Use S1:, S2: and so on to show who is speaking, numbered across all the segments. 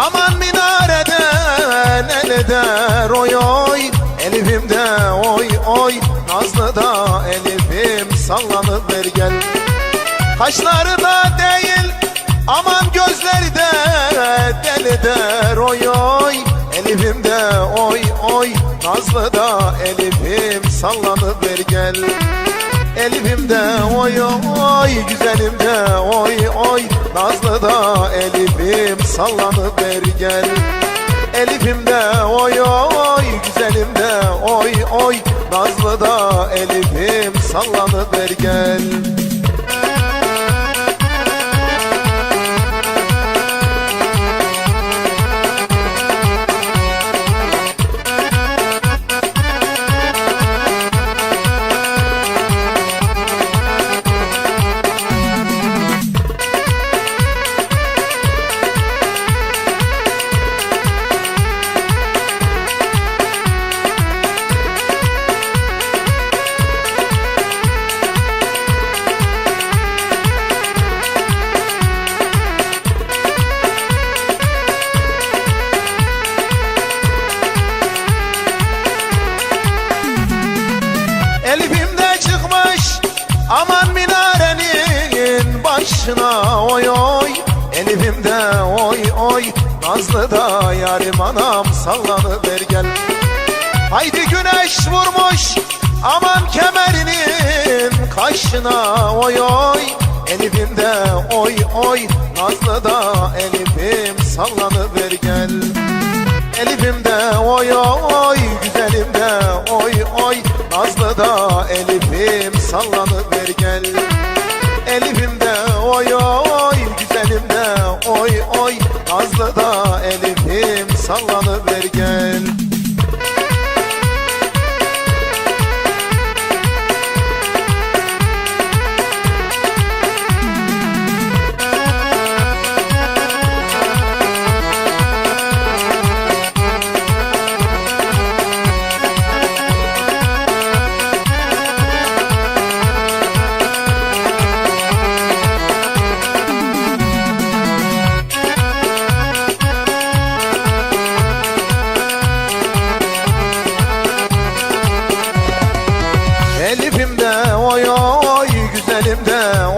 S1: Aman minareden el eder oy oy Elif'im de oy oy. Nazlı da Elif'im sallanıp ver gel. Kaşları da değil aman gözleri de deli der oy oy. Elif'im de oy oy Nazlı da Elif'im sallanıp ver gel Elif'im de oy oy güzelim de oy oy. Nazlı da Elif'im sallanıp ver gel. Elif'im de oy oy güzelim de oy oy. Nazlı da Elif'im sallanıp ver gel anam sallanıver gel. Haydi güneş vurmuş aman kemerinin kaşına oy oy. Elif'im de oy oy Nazlı da Elif'im sallanıver gel. Elif'im de oy oy güzelim de oy oy. Nazlı da Elif'im sallanıver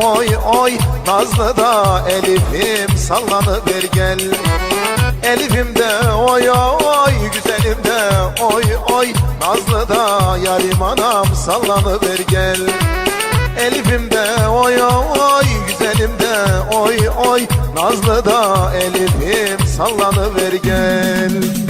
S1: oy oy. Nazlı da Elif'im sallanıver gel. Elif'im de oy oy. Güzelim de oy oy. Nazlı da yarim anam sallanıver gel. Elif'im de oy oy. Güzelim de oy oy. Nazlı da Elif'im sallanıver gel